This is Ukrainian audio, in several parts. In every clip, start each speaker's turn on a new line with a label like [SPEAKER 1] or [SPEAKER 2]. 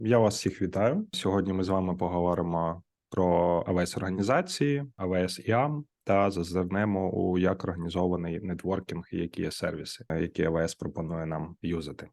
[SPEAKER 1] Я вас всіх вітаю. Сьогодні ми з вами поговоримо про AWS організації, AWS IAM та зазирнемо у як організований нетворкінг і які є сервіси, які AWS пропонує нам юзати.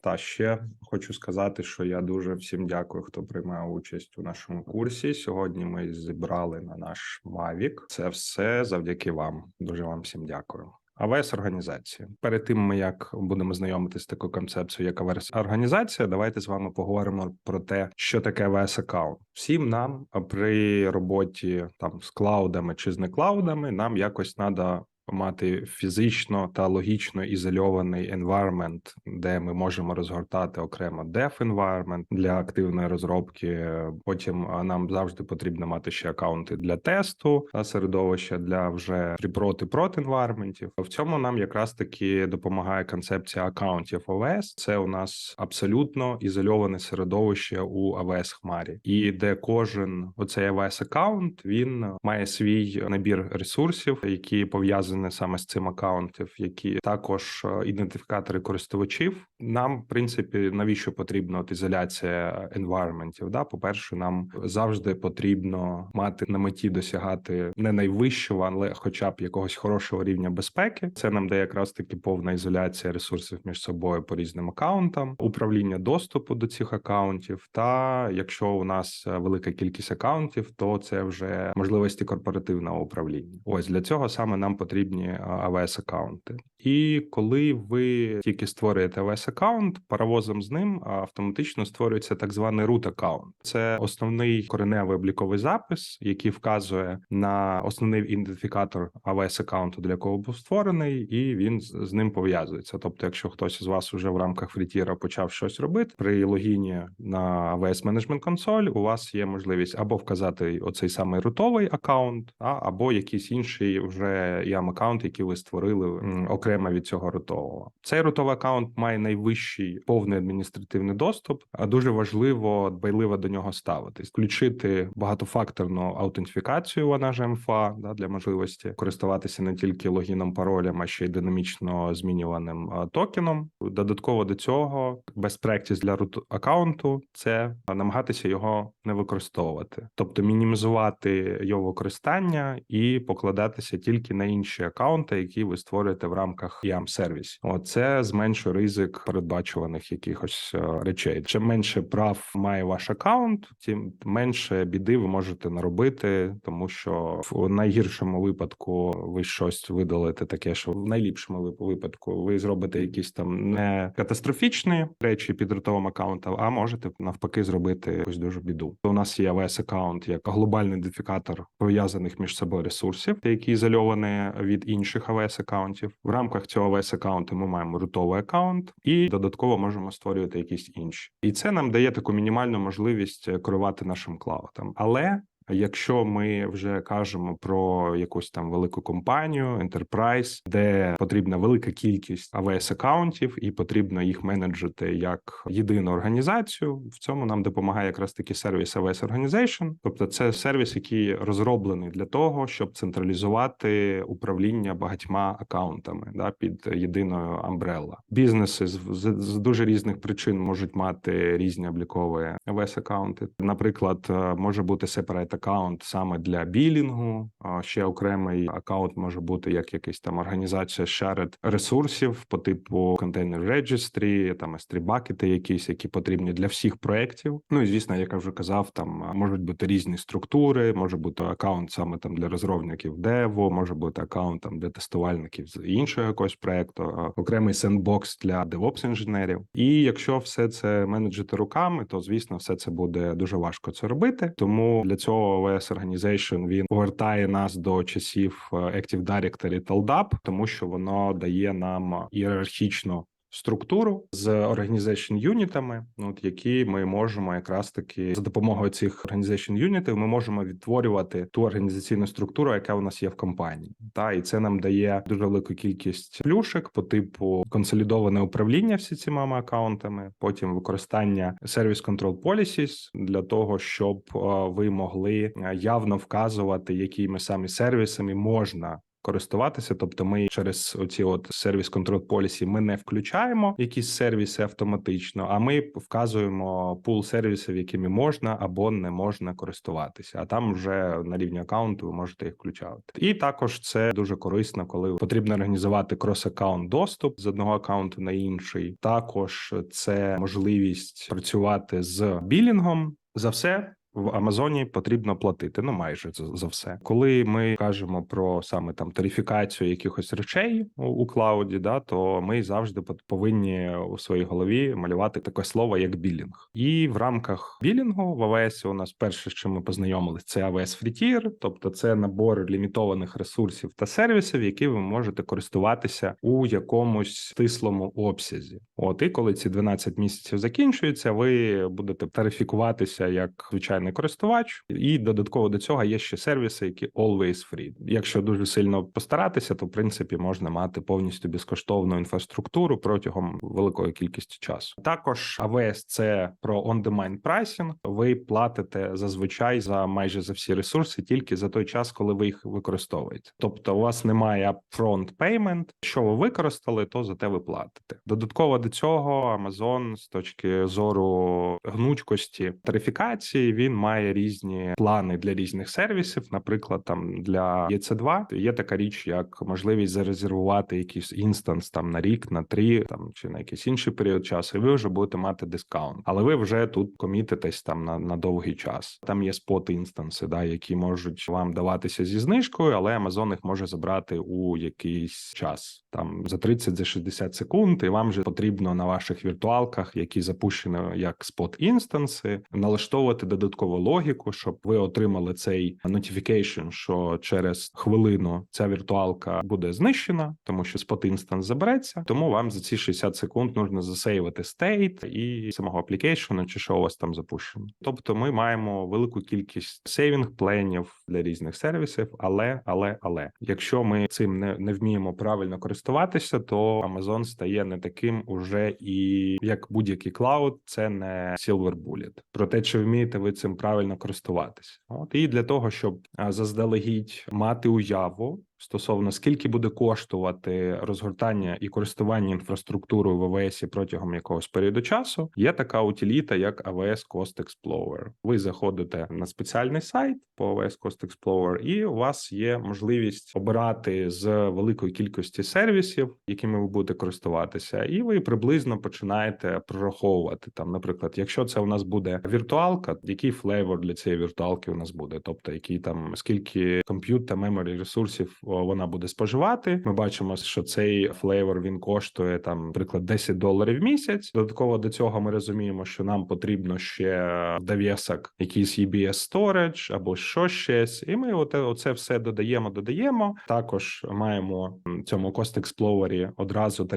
[SPEAKER 1] Та ще хочу сказати, що я дуже всім дякую, хто приймає участь у нашому курсі. Сьогодні ми зібрали на наш Mavic. Це все завдяки вам. Дуже вам всім дякую. AWS організації Перед тим ми як будемо знайомитися з такою концепцією, як авс організація, давайте з вами поговоримо про те, що таке авс аккаунт. Всім нам при роботі там з клаудами чи з неклаудами, нам якось треба мати фізично та логічно ізольований environment, де ми можемо розгортати окремо dev environment для активної розробки. Потім нам завжди потрібно мати ще акаунти для тесту та середовища для вже проти проти environmentів. В цьому нам якраз таки допомагає концепція акаунтів AWS. Це у нас абсолютно ізольоване середовище у AWS Хмарі, і де кожен оцей AWS аккаунт він має свій набір ресурсів, які пов'язані саме з цим аккаунтів, які також е, ідентифікатори користувачів. Нам, в принципі, навіщо потрібна от ізоляція environmentів? Да, по перше, нам завжди потрібно мати на меті досягати не найвищого, але хоча б якогось хорошого рівня безпеки. Це нам дає якраз таки повна ізоляція ресурсів між собою по різним аккаунтам, управління доступу до цих аккаунтів. Та якщо у нас е, велика кількість аккаунтів, то це вже можливості корпоративного управління. Ось для цього саме нам потрібні AWS аккаунти. І коли ви тільки створюєте AWS аккаунт, паровозом з ним автоматично створюється так званий root аккаунт. Це основний кореневий обліковий запис, який вказує на основний ідентифікатор AWS аккаунту, для якого був створений, і він з ним пов'язується. Тобто, якщо хтось з вас уже в рамках фрітіра почав щось робити при логіні на AWS Management Console, у вас є можливість або вказати оцей самий рутовий аккаунт, або якийсь інший вже YAM аккаунт, який ви створили окремо від цього рутового. Цей рутовий аккаунт має найвищий повний адміністративний доступ. А дуже важливо дбайливо до нього ставитись, включити багатофакторну аутентифікацію. Вона ж МФА да для можливості користуватися не тільки логіном, паролем, а ще й динамічно змінюваним токеном. Додатково до цього best practice для рут аккаунту це намагатися його не використовувати, тобто мінімізувати його використання і покладатися тільки на інші аккаунти, які ви створюєте в рамках YAM сервісі. Оце зменшує ризик передбачуваних якихось е, речей. Чим менше прав має ваш аккаунт, тим менше біди ви можете наробити, тому що в найгіршому випадку ви щось видалите таке, що в найліпшому випадку ви зробите якісь там не катастрофічні речі під ротовим аккаунтом, а можете навпаки зробити якусь дуже біду. У нас є AWS аккаунт як глобальний ідентифікатор пов'язаних між собою ресурсів, які ізольовані від інших AWS аккаунтів. В рамках цього AWS аккаунту ми маємо рутовий аккаунт і додатково можемо створювати якісь інші. І це нам дає таку мінімальну можливість керувати нашим клаудом. Але Якщо ми вже кажемо про якусь там велику компанію, enterprise, де потрібна велика кількість AWS аккаунтів і потрібно їх менеджити як єдину організацію, в цьому нам допомагає якраз таки сервіс AWS Organization. Тобто, це сервіс, який розроблений для того, щоб централізувати управління багатьма аккаунтами да під єдиною амбрелла. Бізнеси з, з, з дуже різних причин можуть мати різні облікові AWS аккаунти. Наприклад, може бути separate аккаунт саме для білінгу. Ще окремий аккаунт може бути як якийсь там організація shared ресурсів по типу контейнер registry, там бакети, якісь, які потрібні для всіх проєктів. Ну і звісно, як я вже казав, там можуть бути різні структури, може бути аккаунт саме там для розробників деву, може бути аккаунт там для тестувальників з іншого якогось проекту, окремий сендбокс для DevOps інженерів. І якщо все це менеджити руками, то звісно, все це буде дуже важко це робити. Тому для цього. OS Organization, він повертає нас до часів е, Active Directory та тому що воно дає нам ієрархічну структуру з організаційними юнітами, от які ми можемо якраз таки за допомогою цих організаційних юнітів ми можемо відтворювати ту організаційну структуру, яка у нас є в компанії. Та і це нам дає дуже велику кількість плюшек по типу консолідоване управління всі цими акаунтами, потім використання Service Control Policies для того, щоб ви могли явно вказувати, якими саме сервісами можна користуватися. Тобто, ми через оці от сервіс контроль полісі ми не включаємо якісь сервіси автоматично, а ми вказуємо пул сервісів, якими можна або не можна користуватися. А там вже на рівні аккаунту ви можете їх включати. І також це дуже корисно, коли потрібно організувати крос-аккаунт доступ з одного аккаунту на інший. Також це можливість працювати з білінгом за все. В Амазоні потрібно платити, ну майже за, все. Коли ми кажемо про саме там тарифікацію якихось речей у, клауді, да то ми завжди повинні у своїй голові малювати таке слово як білінг. І в рамках білінгу в AWS у нас перше, з чим ми познайомились, це Free Tier, тобто це набор лімітованих ресурсів та сервісів, які ви можете користуватися у якомусь стислому обсязі. От і коли ці 12 місяців закінчуються, ви будете тарифікуватися як звичайний користувач, і додатково до цього є ще сервіси, які always free. Якщо дуже сильно постаратися, то в принципі можна мати повністю безкоштовну інфраструктуру протягом великої кількості часу. Також AWS – це про on-demand pricing. Ви платите зазвичай за майже за всі ресурси тільки за той час, коли ви їх використовуєте. Тобто, у вас немає upfront payment. Що ви використали, то за те ви платите. Додатково до цього Amazon з точки зору гнучкості тарифікації він має різні плани для різних сервісів. Наприклад, там для EC2 є така річ, як можливість зарезервувати якийсь інстанс там на рік, на три там чи на якийсь інший період часу, і ви вже будете мати дискаунт, але ви вже тут комітитесь там на, на довгий час. Там є спот інстанси, да, які можуть вам даватися зі знижкою, але Amazon їх може забрати у якийсь час, там за 30 за 60 секунд, і вам же потрібно на ваших віртуалках, які запущені як спот інстанси, налаштовувати додаткову логіку, щоб ви отримали цей notification, що через хвилину ця віртуалка буде знищена, тому що спот інстанс забереться. Тому вам за ці 60 секунд нужно засейвити стейт і самого аплікейшену, чи що у вас там запущено. Тобто, ми маємо велику кількість сейвінг пленів для різних сервісів, але але але якщо ми цим не, не вміємо правильно користуватися, то Amazon стає не таким уже і як будь-який клауд, це не silver bullet. Про те, чи вмієте ви цим правильно користуватися, от і для того, щоб заздалегідь мати уяву. Стосовно скільки буде коштувати розгортання і користування інфраструктурою в AWS протягом якогось періоду часу, є така утиліта, як AWS Cost Explorer. Ви заходите на спеціальний сайт по AWS Cost Explorer, і у вас є можливість обирати з великої кількості сервісів, якими ви будете користуватися, і ви приблизно починаєте прораховувати там, наприклад, якщо це у нас буде віртуалка, який флейвор для цієї віртуалки у нас буде, тобто який там скільки комп'ют та меморі ресурсів вона буде споживати. Ми бачимо, що цей флейвор він коштує там, наприклад, 10 доларів в місяць. Додатково до цього ми розуміємо, що нам потрібно ще дов'язок якийсь EBS storage або що щось, і ми оте, оце все додаємо. Додаємо. Також маємо цьому Cost Explorer одразу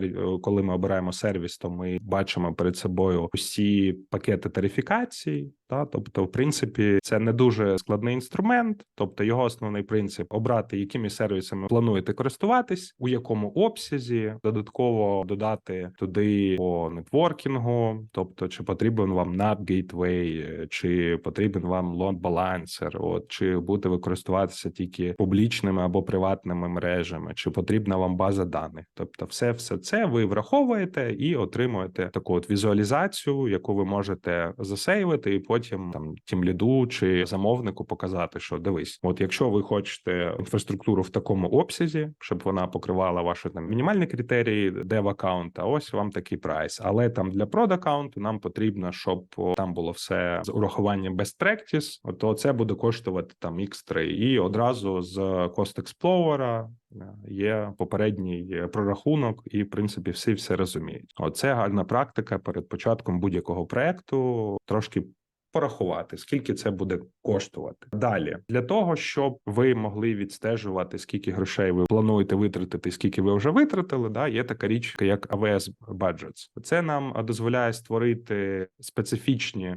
[SPEAKER 1] коли ми обираємо сервіс, то ми бачимо перед собою усі пакети тарифікації. Та тобто, в принципі, це не дуже складний інструмент. Тобто, його основний принцип обрати, якими сервісами плануєте користуватись, у якому обсязі, додатково додати туди по нетворкінгу, тобто, чи потрібен вам Gateway, чи потрібен вам load balancer, от чи будете ви користуватися тільки публічними або приватними мережами, чи потрібна вам база даних. Тобто, все, все це ви враховуєте і отримуєте таку от візуалізацію, яку ви можете засейвити, і потім там тімліду чи замовнику показати, що дивись, от якщо ви хочете інфраструктуру в такому обсязі, щоб вона покривала ваші там мінімальні критерії дев аккаунта, ось вам такий прайс. Але там для прод аккаунту нам потрібно, щоб там було все з урахуванням best practice, то це буде коштувати там X3. і одразу з Cost Explorer є попередній прорахунок, і в принципі всі все розуміють. Оце гарна практика перед початком будь-якого проекту. Трошки порахувати, скільки це буде коштувати. Далі для того, щоб ви могли відстежувати, скільки грошей ви плануєте витратити, скільки ви вже витратили. Да, є така річ, як AWS Budgets. Це нам дозволяє створити специфічні.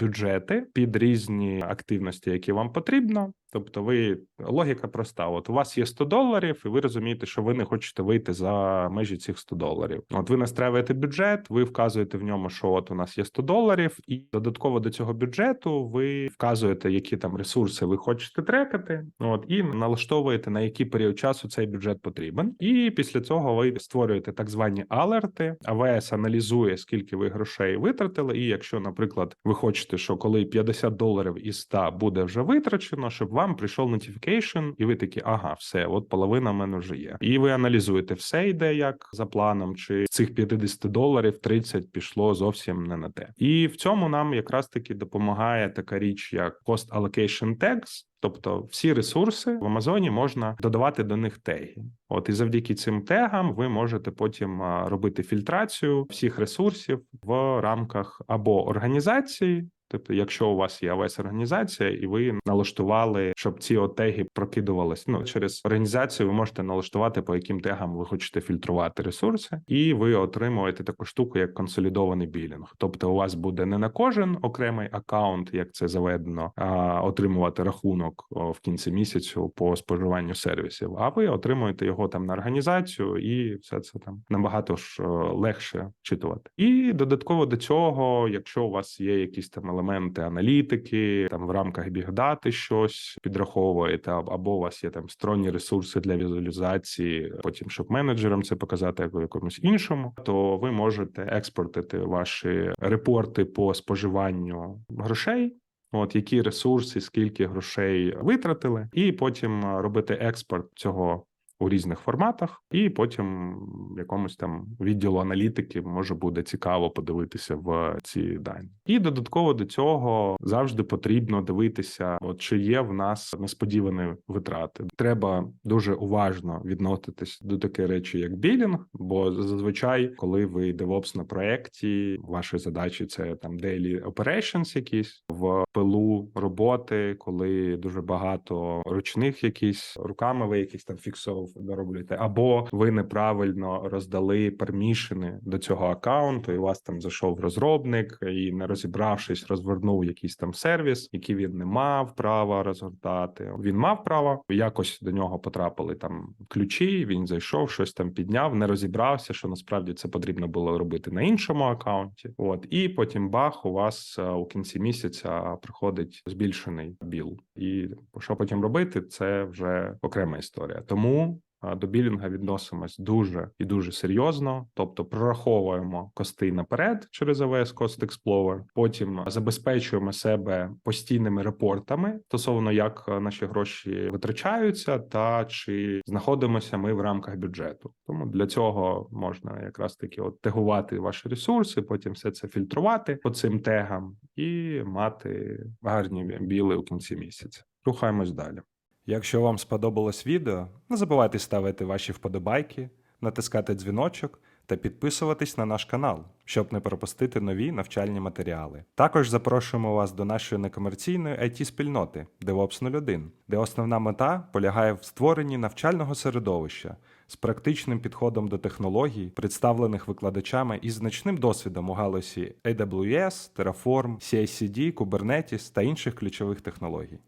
[SPEAKER 1] Бюджети під різні активності, які вам потрібно, Тобто, ви логіка проста. От у вас є 100 доларів, і ви розумієте, що ви не хочете вийти за межі цих 100 доларів. От ви настраюєте бюджет, ви вказуєте в ньому, що от у нас є 100 доларів, і додатково до цього бюджету ви вказуєте, які там ресурси ви хочете трекати. От і налаштовуєте на який період часу цей бюджет потрібен. І після цього ви створюєте так звані алерти. АВС аналізує, скільки ви грошей витратили. І якщо, наприклад, ви хочете, що коли 50 доларів із 100 буде вже витрачено, щоб вам прийшов notification, і ви такі, ага, все, от половина в мене вже є. І ви аналізуєте, все йде як за планом, чи з цих 50 доларів 30 пішло зовсім не на те. І в цьому нам якраз таки допомагає така річ, як Cost Allocation Tags, Тобто всі ресурси в Амазоні можна додавати до них теги. От і завдяки цим тегам ви можете потім робити фільтрацію всіх ресурсів в рамках або організації. Тобто, якщо у вас є AWS організація, і ви налаштували, щоб ці от теги прокидувались. Ну через організацію ви можете налаштувати, по яким тегам ви хочете фільтрувати ресурси, і ви отримуєте таку штуку, як консолідований білінг. Тобто, у вас буде не на кожен окремий аккаунт, як це заведено, а отримувати рахунок в кінці місяцю по споживанню сервісів. А ви отримуєте його там на організацію, і все це там набагато ж легше читувати. І додатково до цього, якщо у вас є якісь там елементи аналітики, там в рамках бігдати щось підраховуєте, або у вас є там сторонні ресурси для візуалізації, потім щоб менеджерам це показати як якомусь іншому, то ви можете експортити ваші репорти по споживанню грошей. От які ресурси, скільки грошей витратили, і потім робити експорт цього у різних форматах, і потім якомусь там відділу аналітики може буде цікаво подивитися в ці дані. І додатково до цього завжди потрібно дивитися, от чи є в нас несподівані витрати. Треба дуже уважно відноситись до такої речі, як білінг, бо зазвичай, коли ви DevOps на проєкті, ваші задачі це там daily operations якісь в пилу роботи, коли дуже багато ручних якісь руками ви якісь там фіксов дороблюєте, або ви неправильно роздали пермішини до цього аккаунту, і вас там зайшов розробник і не розібравшись, розвернув якийсь там сервіс, який він не мав права розгортати. Він мав право, якось до нього потрапили там ключі. Він зайшов, щось там підняв, не розібрався, що насправді це потрібно було робити на іншому аккаунті. От і потім бах, у вас е, у кінці місяця приходить збільшений біл. І що потім робити, це вже окрема історія. Тому до білінга відносимось дуже і дуже серйозно, тобто прораховуємо кости наперед через AWS Cost Explorer, потім забезпечуємо себе постійними репортами стосовно як е, наші гроші витрачаються, та чи знаходимося ми в рамках бюджету. Тому для цього можна якраз таки от тегувати ваші ресурси, потім все це фільтрувати по цим тегам і мати гарні біли у кінці місяця. Рухаємось далі.
[SPEAKER 2] Якщо вам сподобалось відео, не забувайте ставити ваші вподобайки, натискати дзвіночок та підписуватись на наш канал, щоб не пропустити нові навчальні матеріали. Також запрошуємо вас до нашої некомерційної it спільноти DevOps 01, де основна мета полягає в створенні навчального середовища з практичним підходом до технологій, представлених викладачами із значним досвідом у галузі AWS, Terraform, CI/CD, Kubernetes та інших ключових технологій.